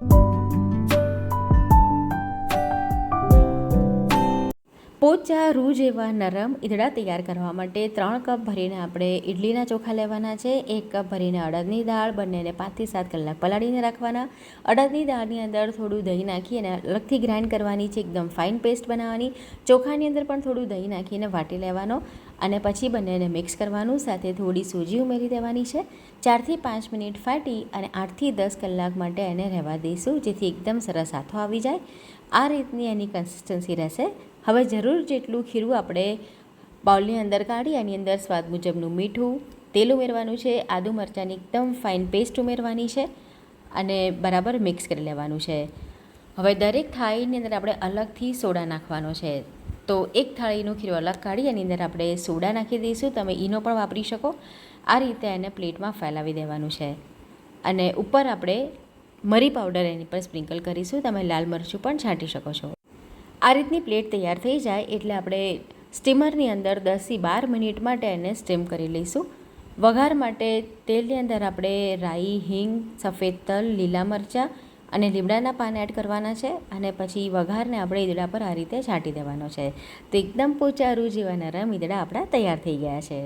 you પોચા રૂ જેવા નરમ ઈદડા તૈયાર કરવા માટે ત્રણ કપ ભરીને આપણે ઇડલીના ચોખા લેવાના છે. એક કપ ભરીને અડદની દાળ, બંનેને પાંચથી સાત કલાક પલાળીને રાખવાના. અડદની દાળની અંદર થોડું દહીં નાખી અને અલગથી ગ્રાઇન્ડ કરવાની છે. એકદમ ફાઇન પેસ્ટ બનાવવાની. ચોખાની અંદર પણ થોડું દહીં નાખીને વાટી લેવાનો અને પછી બંનેને મિક્સ કરવાનું. સાથે થોડી સૂજી ઉમેરી દેવાની છે. ચારથી પાંચ મિનિટ ફાટી અને આઠથી દસ કલાક માટે એને રહેવા દઈશું, જેથી એકદમ સરસ હાથો આવી જાય. આ રીતની એની કન્સિસ્ટન્સી રહેશે. હવે જરૂર જેટલું ખીરું આપણે બાઉલની અંદર કાઢી એની અંદર સ્વાદ મુજબનું મીઠું, તેલ ઉમેરવાનું છે, આદુ મરચાંની એકદમ ફાઇન પેસ્ટ ઉમેરવાની છે અને બરાબર મિક્સ કરી લેવાનું છે. હવે દરેક થાળીની અંદર આપણે અલગથી સોડા નાખવાનો છે. તો એક થાળીનું ખીરું અલગ કાઢી એની અંદર આપણે સોડા નાખી દઈશું. તમે ઈનો પણ વાપરી શકો. આ રીતે એને પ્લેટમાં ફેલાવી દેવાનું છે. અને ઉપર આપણે મરી પાવડર એની પર સ્પ્રિંકલ કરીશું. તમે લાલ મરચું પણ છાંટી શકો છો. આ રીતની પ્લેટ તૈયાર થઈ જાય એટલે આપણે સ્ટીમરની અંદર દસથી બાર મિનિટ માટે એને સ્ટીમ કરી લઈશું. વઘાર માટે તેલની અંદર આપણે રાઈ, હિંગ, સફેદ તલ, લીલા મરચાં અને લીમડાના પાન એડ કરવાના છે અને પછી વઘારને આપણે ઈદડા પર આ રીતે છાંટી દેવાનો છે. તો એકદમ પોચારું જેવા નરમ ઈદડા આપણા તૈયાર થઈ ગયા છે.